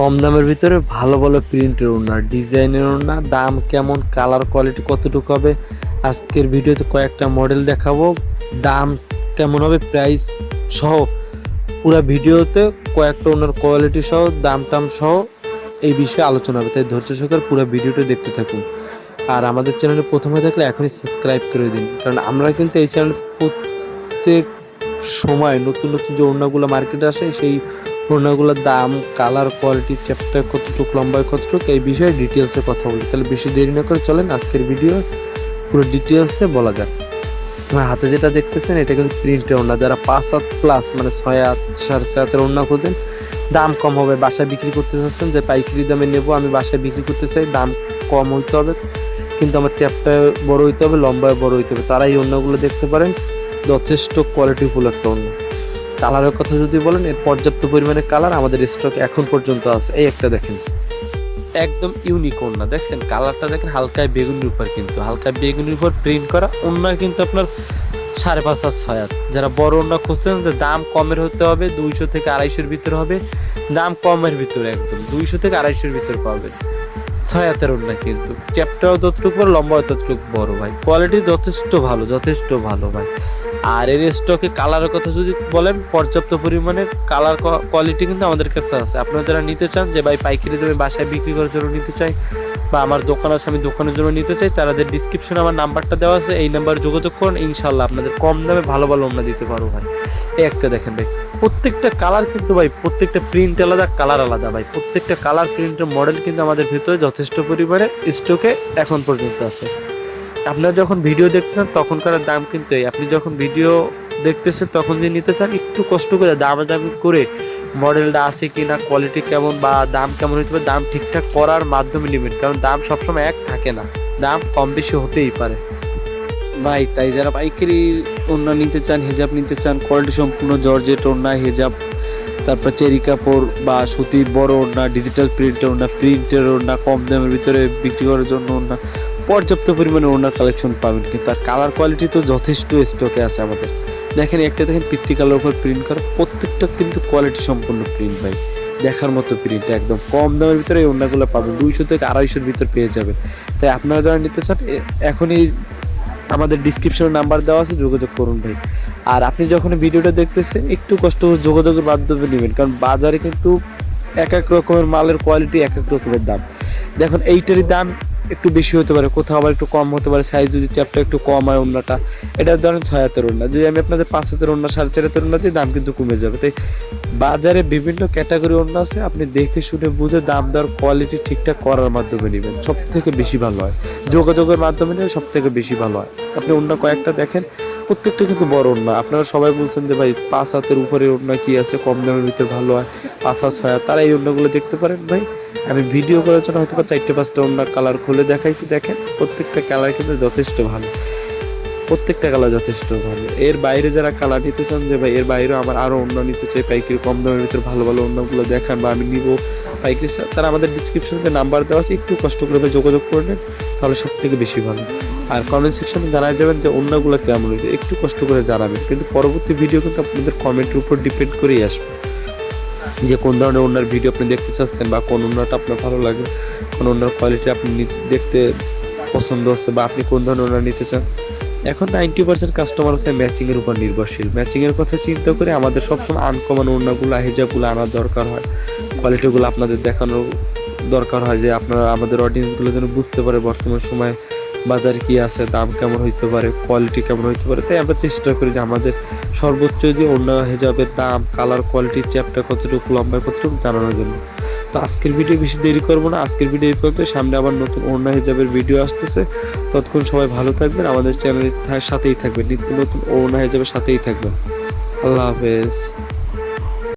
কম দামের ভিতরে ভালো ভালো প্রিন্টের ওড়না ডিজাইনের ওড়না, দাম কেমন কালার কোয়ালিটি কতটুকু হবে, আজকের ভিডিওতে কয়েকটা মডেল দেখাবো, দাম কেমন হবে প্রাইস সহ, পুরো ভিডিওতে কয়েকটা ওনার কোয়ালিটি সহ, দাম টাম সহ এই বিষয়ে আলোচনা হবে, তাই ধৈর্য সহকারে পুরো ভিডিওটা দেখতে থাকুন। আর আমাদের চ্যানেলে প্রথমে থাকলে এখনই সাবস্ক্রাইব করে দিন, কারণ আমরা কিন্তু এই চ্যানেল প্রত্যেক সময় নতুন নতুন যে ওড়নাগুলো মার্কেটে আসে, সেই ওড়নাগুলোর দাম কালার কোয়ালিটি চ্যাপ্টার কতটুকু, লম্বায় কতটুকু, এই বিষয়ে ডিটেলসে কথা বলি। তাহলে বেশি দেরি না করে চলেন আজকের ভিডিও পুরো ডিটেলসে বলা যাক। আমার হাতে যেটা দেখতেছেন, এটা কিন্তু প্রিন্টের ওড়না। যারা পাঁচ হাত প্লাস মানে ছয় হাত, সাড়ে ছয় হাতের ওড়না খোঁজেন, দাম কম হবে। বাসায় বিক্রি করতে চাচ্ছেন যে পাইকারি দামে নেব, আমি বাসায় বিক্রি করতে চাই, দাম কম হইতে হবে। কিন্তু আমার চ্যাপটা বড় হইতে হবে, লম্বায় বড় হইতে হবে। তারা এই দেখতে পারেন, যথেষ্ট কোয়ালিটিফুল একটা ওড়না। কালারের কথা যদি বলেন, এর পর্যাপ্ত পরিমাণে কালার আমাদের স্টক এখন পর্যন্ত আছে। এই একটা দেখেন। একদম ইউনিক ওড়না দেখছেন, কালারটা দেখেন, হালকা বেগুনির উপর কিন্তু। হালকা বেগুনির উপর প্রিন্ট করা ওড়না কিন্তু আপনার সাড়ে পাঁচ হাত, ছয় যারা বড় ওড়না খুঁজতেন যে দাম কমের হতে হবে, দুইশো থেকে আড়াইশোর ভিতরে হবে। দাম কমের ভিতরে একদম, দুইশো থেকে আড়াইশোর ভিতরে পাবেন। ছয় হাতের ওড়না কিন্তু। চ্যাপটাও যতটুকু বড়, লম্বাও ততটুকু বড় ভাই। কোয়ালিটি যথেষ্ট ভালো যথেষ্ট ভালো ভাই। আর এর স্টকে কালারের কথা যদি বলেন, পর্যাপ্ত পরিমাণে কালার কোয়ালিটি কিন্তু আমাদের কাছে আছে। আপনারা যারা নিতে চান, যে ভাই পাইকারি দামে বাসায় বিক্রি করার জন্য নিতে চাই, বা আমার দোকান আছে, আমি দোকানের জন্য নিতে চাই তাদের ডিসক্রিপশনে আমার নাম্বারটা দেওয়া আছে, এই নাম্বারে যোগাযোগ করুন ইনশাল্লাহ আপনাদের কম দামে ভালো ভালো আমরা দিতে পারব ভাই। এই একটা দেখেন ভাই, প্রত্যেকটা কালার কিন্তু ভাই, প্রত্যেকটা প্রিন্ট আলাদা কালার আলাদা ভাই। প্রত্যেকটা কালার প্রিন্টের মডেল কিন্তু আমাদের ভিতরে যথেষ্ট পরিমাণে স্টকে এখন পর্যন্ত আছে। আপনারা যখন ভিডিও দেখতেছেন, তখনকার দাম কিন্তু এই। আপনি যখন ভিডিও দেখতেছেন, তখন যদি নিতে চান, একটু কষ্ট করে দামাদামি করে মডেলটা আছে কি না কোয়ালিটি কেমন বা দাম কেমন হতে পারে, দাম ঠিকঠাক করার মাধ্যমে নেবেন। কারণ দাম সবসময় এক থাকে না। দাম কম বেশি হতেই পারে। ভাই, তাই যারা পাইকারি ওড়না নিতে চান, হেজাব নিতে চান কোয়ালিটি সম্পূর্ণ জর্জেট ওড়না, হেজাব তারপর চেরি কাপড় বা সুতির বড় ওড়না ডিজিটাল প্রিন্টের ওড়না প্রিন্টের ওড়না, কম দামের ভিতরে বিক্রি করার জন্য ওড়না, পর্যাপ্ত পরিমাণে ওড়নার কালেকশন পাবেন। কিন্তু আর কালার কোয়ালিটি তো যথেষ্ট স্টকে আছে আমাদের। দেখেন, একটা দেখেন পিত্তি কালার উপর প্রিন্ট করা, প্রত্যেকটা কিন্তু কোয়ালিটি সম্পূর্ণ প্রিন্ট ভাই। দেখার মতো প্রিন্ট একদম কম দামের ভিতরে এই ওড়নাগুলো পাবেন। দুইশো থেকে আড়াইশোর ভিতর পেয়ে যাবেন। তাই আপনারা যারা নিতে চান, এ- এখনই আমাদের ডিসক্রিপশনে নাম্বার দেওয়া আছে, যোগাযোগ করুন ভাই। আর আপনি যখন ভিডিওটা দেখতেছেন, একটু কষ্ট যোগাযোগের মাধ্যমে নেবেন, কারণ বাজারে কিন্তু এক এক রকমের মালের কোয়ালিটি এক এক রকমের দাম। দেখুন, এইটারই দাম একটু বেশি হতে পারে, কোথাও আবার একটু কম হতে পারে সাইজ যদি চ্যাপটা একটু কম হয় অন্যটা এটা ধরেন ছয় হাতের ওড়না। যদি আমি আপনাদের পাঁচ হাতের অন্য সাড়ে চার হাতের ওড়না দিই দাম কিন্তু কমে যাবে। তাই বাজারে বিভিন্ন ক্যাটাগরি অন্য আছে, আপনি দেখে শুনে বুঝে দাম দর কোয়ালিটি ঠিকঠাক করার মাধ্যমে নেবেন। সব থেকে বেশি ভালো হয়। যোগাযোগের মাধ্যমে নিলে সব থেকে বেশি ভালো হয়। আপনি অন্য কয়েকটা দেখেন, প্রত্যেকটা কিন্তু বড় ওড়না আপনারা সবাই বলছেন যে, ভাই, পাঁচ হাতের উপরে ওড়না কি আছে? কম দামের ভিতরে ভালো হয়, পাঁচ হাত, ছয় তারা এই ওড়নাগুলো দেখতে পারেন। ভাই, আমি ভিডিও করার জন্য হয়তো বা চারটে পাঁচটা ওড়না কালার খুলে দেখাইছি। দেখেন, প্রত্যেকটা কালার কিন্তু যথেষ্ট ভালো। প্রত্যেকটা কালার যথেষ্ট ভালো। এর বাইরে যারা কালার নিতে চান যে, ভাই, এর বাইরেও আমার আরও অন্য নিতে চাই, পাইকারি কম দামের ভিতরে ভালো ভালো অন্যগুলো দেখান বা আমি নিব পাইকারি সা- তারা আমাদের ডিসক্রিপশনে যে নাম্বার দেওয়া আছে, একটু কষ্ট করে যোগাযোগ করে নেন, তাহলে সব থেকে বেশি ভালো। আর কমেন্ট সেকশনে জানাই যাবেন যে, অন্যগুলো কেমন হয়েছে? একটু কষ্ট করে জানাবেন। কিন্তু পরবর্তী ভিডিও কিন্তু আপনাদের কমেন্টের উপর ডিপেন্ড করেই আসবে। যে, কোন ধরনের ওনার ভিডিও আপনি দেখতে চাচ্ছেন বা কোন ওনারটা আপনার ভালো লাগে, কোন ওনার কোয়ালিটি আপনি দেখতে পছন্দ হচ্ছে বা আপনি কোন ধরনের ওনার নিতে চান। এখন নাইনটি পার্সেন্ট কাস্টমার আছে ম্যাচিংয়ের উপর নির্ভরশীল। ম্যাচিং এর কথা চিন্তা করে আমাদের সবসময় আনকমন ওড়নাগুলো, হেজাবগুলো আনার দরকার হয়। কোয়ালিটিগুলো আপনাদের দেখানোর দরকার হয় যে আপনারা, আমাদের অডিয়েন্সগুলো যেন বুঝতে পারে বর্তমান সময়ে বাজারে কি আছে, দাম কেমন হইতে পারে কোয়ালিটি কেমন হইতে পারে, তাই আমরা চেষ্টা করি যে আমাদের সর্বোচ্চ দিয়ে অন্য হেজাবের দাম কালার কোয়ালিটি চ্যাপটা কতটুকু লম্বায় কতটুকু জানানোর জন্য। তো আজকের ভিডিও বেশি দেরি করব না, আজকের ভিডিও এই সামনে আবার নতুন অন্য হিজাবের ভিডিও আসতেছে। ততক্ষণ সবাই ভালো থাকবেন, আমাদের চ্যানেলের সাথেই থাকবেন, নিত্য নতুন অন্য হিজাবের সাথেই থাকবেন। আল্লাহ হাফেজ।